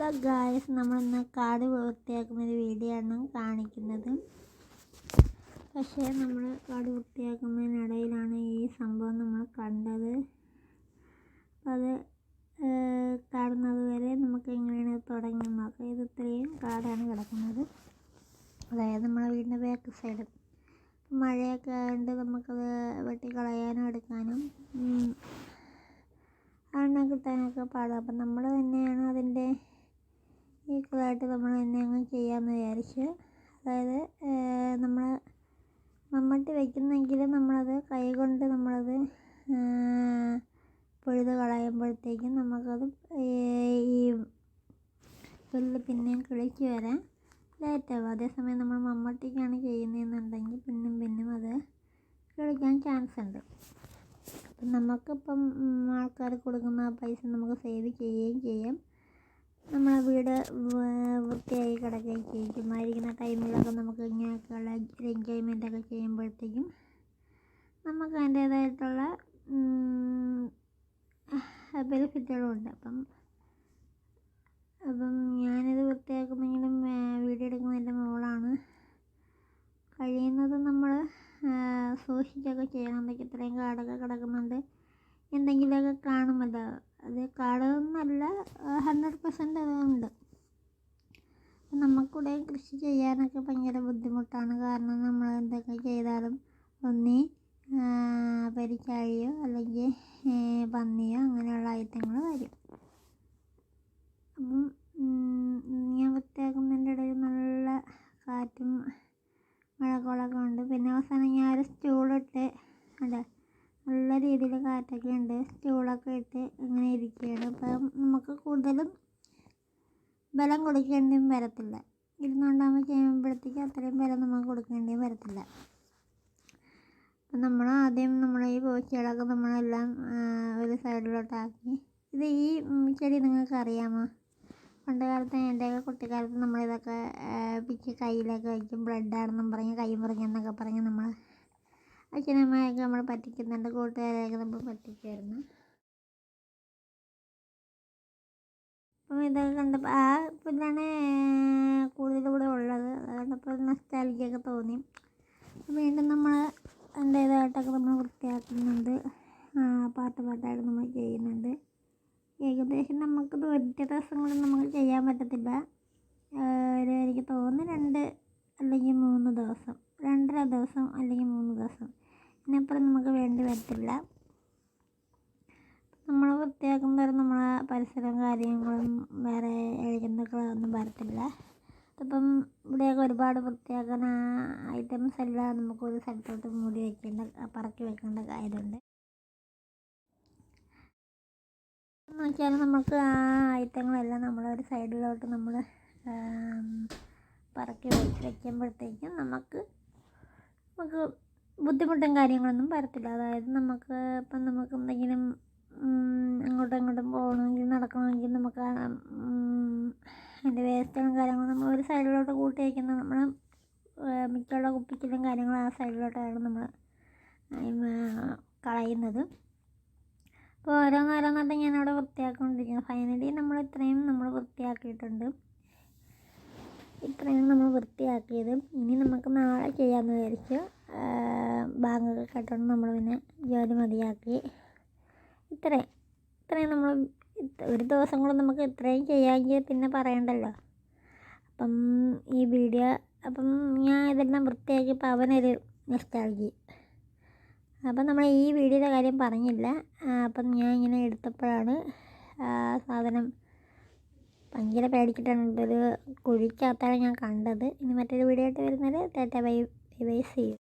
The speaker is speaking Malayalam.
ഹലോ ഗായസ് നമ്മളിന്ന് കാട് വൃത്തിയാക്കുന്ന ഒരു വീഡിയോ ആണ് കാണിക്കുന്നത്. പക്ഷേ നമ്മൾ കാട് വൃത്തിയാക്കുന്നതിനിടയിലാണ് ഈ സംഭവം നമ്മൾ കണ്ടത്. അത് കാണുന്നത് വരെ നമുക്ക് എങ്ങനെയാണ് തുടങ്ങി നോക്കാം. ഇത് ഇത്രയും കാടാണ് കിടക്കുന്നത്. അതായത് നമ്മളെ വീടിന്റെ ബാക്ക് സൈഡ് മഴയൊക്കെ ആയതുകൊണ്ട് നമുക്കത് വെട്ടിക്കളയാനും എടുക്കാനും അണ്ണ കിട്ടാനൊക്കെ പാടാം. അപ്പം നമ്മൾ അതിന്റെ ഈക്വലായിട്ട് നമ്മൾ തന്നെ അങ്ങ് ചെയ്യാമെന്ന് വിചാരിച്ചു അതായത് നമ്മൾ മമ്മട്ടി വയ്ക്കുന്നെങ്കിൽ നമ്മളത് കൈ കൊണ്ട് നമ്മളത് പൊഴുത് കളയുമ്പോഴത്തേക്കും നമുക്കത് ഈ പുല്ല് പിന്നെയും കിളിച്ച് വരാൻ ലേറ്റാവും. അതേസമയം നമ്മൾ മമ്മട്ടിക്കാണ് ചെയ്യുന്നതെന്നുണ്ടെങ്കിൽ പിന്നും പിന്നും അത് കിളിക്കാൻ ചാൻസ് ഉണ്ട്. അപ്പം നമുക്കിപ്പം ആൾക്കാർ കൊടുക്കുന്ന പൈസ നമുക്ക് സേവ് ചെയ്യുകയും ചെയ്യാം. നമ്മളെ വീട് വൃത്തിയായി കിടക്കുകയും ചെയ്യും ചുമ്മാ ഇരിക്കുന്ന ടൈമിലൊക്കെ നമുക്ക് ഇങ്ങനെയൊക്കെയുള്ള എൻജോയ്മെന്റ് ഒക്കെ ചെയ്യുമ്പോഴത്തേക്കും നമുക്ക് അതിന്റേതായിട്ടുള്ള ബെനിഫിറ്റുകളും ഉണ്ട് അപ്പം അപ്പം ഞാനിത് വൃത്തിയാക്കുന്നെങ്കിലും വീഡിയോ എടുക്കുന്ന എന്റെ മോളാണ്. കഴിയുന്നത് നമ്മൾ സൂക്ഷിച്ചൊക്കെ ചെയ്യണം. എന്തൊക്കെ ഇത്രയും കാടൊക്കെ കിടക്കുന്നുണ്ട്. എന്തെങ്കിലുമൊക്കെ കാണുമല്ലോ അത് കാടൊന്നല്ല ഹൺഡ്രഡ് പെർസെന്റ് അതുണ്ട്. നമുക്കിവിടെ കൃഷി ചെയ്യാനൊക്കെ ഭയങ്കര ബുദ്ധിമുട്ടാണ്. കാരണം നമ്മൾ എന്തൊക്കെ ചെയ്താലും ഒന്നി പെരിച്ചാഴിയോ അല്ലെങ്കിൽ പന്നിയോ അങ്ങനെയുള്ള ഐറ്റങ്ങൾ വരും അപ്പം ഉം, ഞാൻ വൃത്തിയാക്കുന്നതിന്റെ ഇടയിൽ നല്ല കാറ്റും മഴക്കോളൊക്കെ ഉണ്ട് പിന്നെ അവസാനം ഞാൻ ഒരു സ്റ്റൂളിട്ട് അതെ നല്ല രീതിയിൽ കാറ്റൊക്കെ ഉണ്ട് സ്റ്റൂളൊക്കെ ഇട്ട് ഇങ്ങനെ ഇരിക്കുകയാണ്. അപ്പം നമുക്ക് കൂടുതലും ബലം കൊടുക്കേണ്ടിയും വരത്തില്ല. ഇരുന്നുകൊണ്ടാകുമ്പോൾ ചെയ്യുമ്പോഴത്തേക്ക് അത്രയും ബലം നമുക്ക് കൊടുക്കേണ്ടിയും വരത്തില്ല. അപ്പം നമ്മൾ ആദ്യം നമ്മൾ ഈ പോച്ചകളൊക്കെ നമ്മളെല്ലാം ഒരു സൈഡിലോട്ടാക്കി ഇത് ഈ ചെടി നിങ്ങൾക്ക് അറിയാമോ? പണ്ട് കാലത്ത് എന്റെയൊക്കെ കുട്ടിക്കാലത്ത് നമ്മളിതൊക്കെ പിച്ചി കയ്യിലൊക്കെ വയ്ക്കും ബ്ലഡാണെന്നും പറഞ്ഞ് കൈ മുറിഞ്ഞെന്നൊക്കെ പറഞ്ഞ് നമ്മൾ അച്ഛനമ്മയൊക്കെ നമ്മൾ പറ്റിക്കുന്നുണ്ട്. കൂട്ടുകാരെയൊക്കെ നമ്മൾ പറ്റിക്കുമായിരുന്നു അപ്പം ഇതൊക്കെ കണ്ടപ്പോൾ ആ പുല്ലാണ് കൂടുതൽ ഇവിടെ ഉള്ളത്. കണ്ടപ്പോൾ നൊസ്റ്റാൾജിയൊക്കെ തോന്നി. വീണ്ടും നമ്മൾ അതിന്റേതായിട്ടൊക്കെ നമ്മൾ വൃത്തിയാക്കുന്നുണ്ട്. പാട്ട് പാട്ടായിട്ട് നമ്മൾ ചെയ്യുന്നുണ്ട്. ഏകദേശം നമുക്ക് ഒറ്റ ദിവസം കൊണ്ട് നമുക്ക് ചെയ്യാൻ പറ്റത്തില്ല. ഒരു എനിക്ക് തോന്നുന്നു രണ്ട് അല്ലെങ്കിൽ മൂന്ന് ദിവസം. രണ്ടര ദിവസം അല്ലെങ്കിൽ മൂന്ന് ദിവസം. ഇതിനപ്പുറം നമുക്ക് വേണ്ടി വരത്തില്ല നമ്മൾ വൃത്തിയാക്കുമ്പോൾ നമ്മളെ പരിസരവും കാര്യങ്ങളും വേറെ എഴുതുന്നൊന്നും വരത്തില്ല. ഇപ്പം ഇവിടെയൊക്കെ ഒരുപാട് വൃത്തിയാക്കുന്ന ഐറ്റംസ് എല്ലാം നമുക്ക് ഒരു സ്ഥലത്തോട്ട് മൂടി വെക്കേണ്ട പറക്കി വെക്കേണ്ട കാര്യമുണ്ട്. നോക്കിയാൽ നമുക്ക് ആ ഐറ്റങ്ങളെല്ലാം നമ്മളൊരു സൈഡിലോട്ട് നമ്മൾ പറക്കി വെക്കുമ്പോഴത്തേക്കും നമുക്ക് നമുക്ക് ബുദ്ധിമുട്ടും കാര്യങ്ങളൊന്നും വരത്തില്ല. അതായത് നമുക്ക് ഇപ്പം നമുക്ക് എന്തെങ്കിലും അങ്ങോട്ടും ഇങ്ങോട്ടും പോകണമെങ്കിൽ നടക്കണമെങ്കിൽ നമുക്ക് അതിന്റെ വേസ്റ്റുകളും കാര്യങ്ങളും നമ്മൾ ഒരു സൈഡിലോട്ട് കൂട്ടി വയ്ക്കുന്ന നമ്മൾ മിക്കുള്ള കുപ്പിച്ചിലും കാര്യങ്ങളും ആ സൈഡിലോട്ടാണ് നമ്മൾ കളയുന്നത്. അപ്പോൾ ഓരോന്നോരോന്നായിട്ട് ഞാനവിടെ വൃത്തിയാക്കിക്കൊണ്ടിരിക്കുന്നത് ഫൈനലി നമ്മൾ ഇത്രയും നമ്മൾ വൃത്തിയാക്കിയിട്ടുണ്ട്. ഇത്രയും നമ്മൾ വൃത്തിയാക്കിയത്. ഇനി നമുക്ക് നാളെ ചെയ്യാമെന്ന് വിചാരിച്ചു ബാങ്കൊക്കെ കട്ടുകൊണ്ട് നമ്മൾ പിന്നെ ജോലി മതിയാക്കി. ഇത്രയും ഇത്രയും നമ്മൾ ഒരു ദിവസം കൂടെ നമുക്ക് ഇത്രയും ചെയ്യാമെങ്കിൽ പിന്നെ പറയണ്ടല്ലോ. അപ്പം ഈ വീഡിയോ അപ്പം ഞാൻ ഇതെല്ലാം വൃത്തിയാക്കിയപ്പോൾ അവനൊരു നെസ്റ്റാൾജി അപ്പം നമ്മൾ ഈ വീഡിയോയുടെ കാര്യം പറഞ്ഞില്ല. അപ്പം ഞാൻ ഇങ്ങനെ എടുത്തപ്പോഴാണ് സാധനം ഭയങ്കര പേടിച്ചിട്ടുണ്ട് ഒരു കുഴിക്കകത്താണ് ഞാൻ കണ്ടത്. ഇനി മറ്റൊരു വീഡിയോ ആയിട്ട് വരുന്നത്. Tata bye bye see you